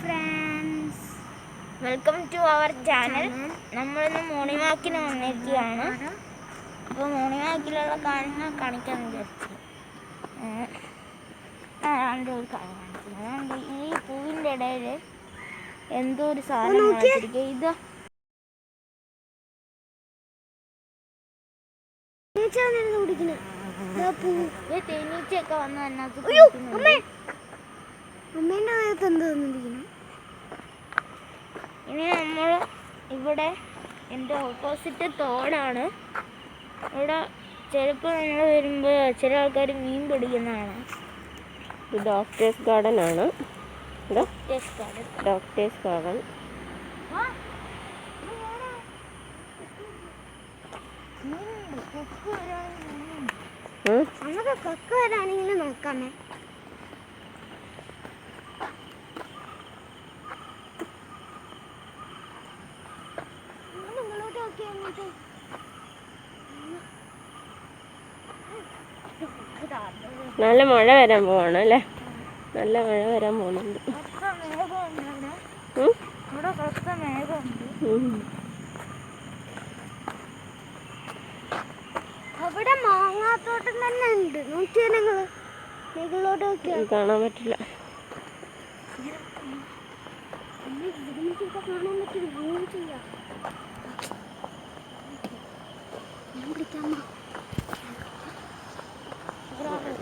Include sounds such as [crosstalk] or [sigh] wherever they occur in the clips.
Friends welcome to our channel നമ്മളിന്ന് morning വാക്കിന് വന്നിരിക്കുകയാണ്. അപ്പോൾ മോർണിംഗ് വാക്കിലുള്ള കാര്യങ്ങൾ കാണിക്കാൻ വിചാരിച്ചു രണ്ട് ഒരു കാര്യം കാണിക്കുന്നത് ഈ പൂവിന്റെ ഇടയിൽ എന്തോ ഒരു സാധനം മുളച്ചിരിക്കുക ഇത് തേനീച്ചയൊക്കെ വന്ന് അതിനകത്ത്. അമ്മേന്റെ നേരത്തെ എന്താ തന്നിരിക്കുന്നു? ഇനി നമ്മൾ ഇവിടെ എന്റെ ഓപ്പോസിറ്റ് തോടാണ്. ഇവിടെ ചിലപ്പോൾ നമ്മൾ വരുമ്പോൾ ചില ആൾക്കാർ മീൻ പിടിക്കുന്നതാണ്. ഇത് ഡോക്ടേഴ്സ് ഗാർഡൻ ആണ്. ഡോക്ടേഴ്സ് ഗാർഡൻ ഡോക്ടേഴ്സ് ഗാർഡൻ കൊക്ക നോക്കാമേ നിങ്ങളോട്ട് നോക്കിയാ അങ്ങോട്ട് നല്ല മഴ വരാൻ പോവാണ് അല്ലേ? നല്ല മഴ വരാൻ പോകുന്നുണ്ട് അവിടെ മാങ്ങാത്തോട്ടം തന്നെ ഉണ്ട്. നോക്കിയാ നിങ്ങൾ? നിങ്ങളോട്ട് നോക്കിയാ? ഇത് കാണാൻ പറ്റില്ല. കാണാൻ പറ്റില്ല അങ്ങനെ ചെയ്യാം ഞാൻ പിടിക്കാം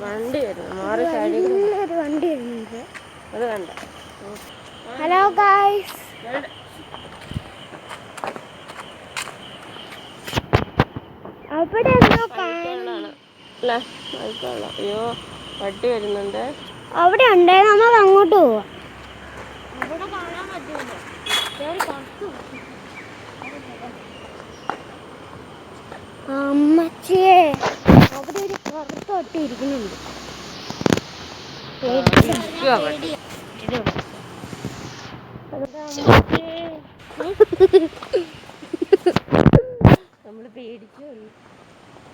വണ്ടി വരുന്നു മാറി ചാടി ഒരു വണ്ടി വരുന്നുണ്ട് അത് കണ്ട. ഹലോ ഗായ്സ് അവിടെ എന്തോ അല്ലേ? അയ്യോ വട്ടി വരുന്നുണ്ട്. അവിടെ ഉണ്ടേ നമ്മൾ അങ്ങോട്ട് പോവാം. അവിടെ കാണാൻ പറ്റില്ല അവിടെ ഒരു കറുത്ത ഒട്ടി ഇരിക്കുന്നുണ്ട്. നമ്മൾ പോയി.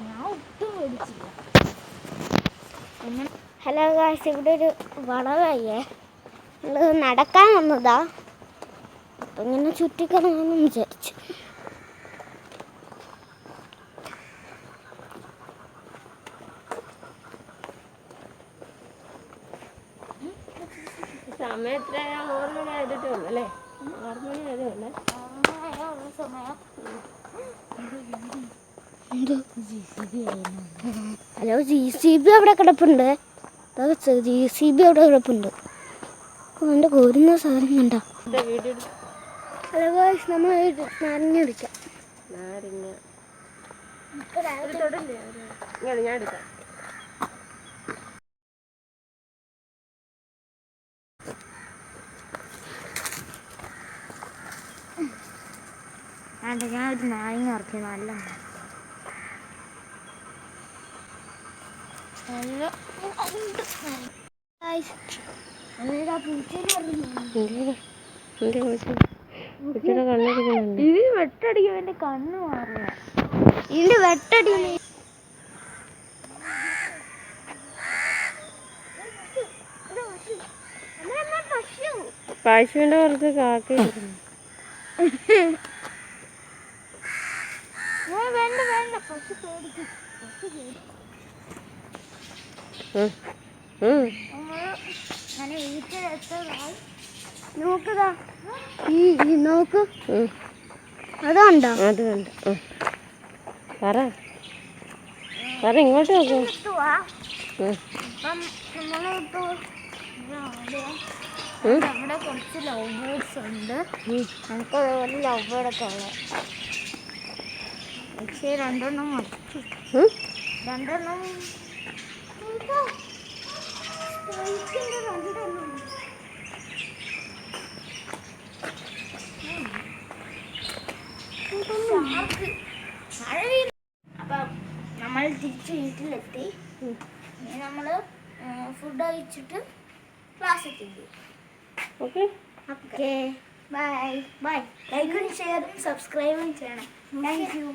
ഞാൻ ഒട്ടും പേടിച്ചില്ല. ഹലോ ഗായ്സ് ഇവിടെ ഒരു വളവയ്യേ നമ്മൾ നടക്കാൻ വന്നതാ. അപ്പൊ ഇങ്ങനെ ചുറ്റിക്കണമെന്ന് വിചാരിച്ചു. സമയം എത്ര ആറ് മണി ആയിട്ടേ ഉള്ളു അല്ലേ? ആറ് മണി ആയതേ ഉള്ളേ ഉള്ള സമയം ഹലോ ജി സി ബി അവിടെ കിടപ്പുണ്ട്. ജി സി ബി അവിടെ കിടപ്പുണ്ട്. അവന്റെ കോരുന്ന സാധനം കണ്ട? ഹലോ ഗോയ്സ് നമ്മൾ നാരങ്ങ ഇങ്ങനെ ഞാൻ എടുക്കാം. വേണ്ട ഞാൻ ഒരു നാരങ്ങ ഇറക്കി നല്ല ഇത് വെട്ടടിക്കും എന്റെ കണ്ണ് മാറിയ ഇത് വെട്ടടി. പശുവിന്റെ പുറത്ത് കാക്ക [laughs] നോക്കുതാ ഈ നോക്ക്. അതുണ്ടോ അത് കണ്ട ഉം. പറ പറ ഇങ്ങോട്ട് നോക്കൂ നമ്മുടെ കുറച്ച് ലവ് ബേർഡ്സ് ഉണ്ട്. നമുക്ക് അതുപോലെ ലവ് ബേർഡൊക്കെ ഉള്ളത് പക്ഷേ രണ്ടെണ്ണം. രണ്ടെണ്ണം. അപ്പം നമ്മൾ തിരിച്ച് വീട്ടിലെത്തി. ഇനി നമ്മൾ ഫുഡ് കഴിച്ചിട്ട് ക്ലാസ്സിൽ എത്തിക്കും ഓക്കെ. ഓക്കെ. ബൈ. ബൈ. ലൈക്കും ഷെയറും സബ്സ്ക്രൈബും ചെയ്യണം. താങ്ക് യു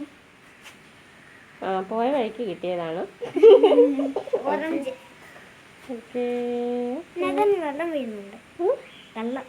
പോയ വഴിക്ക് കിട്ടിയതാണ്. ഓക്കെ. വെള്ളം. വീഴുന്നുണ്ട് വെള്ളം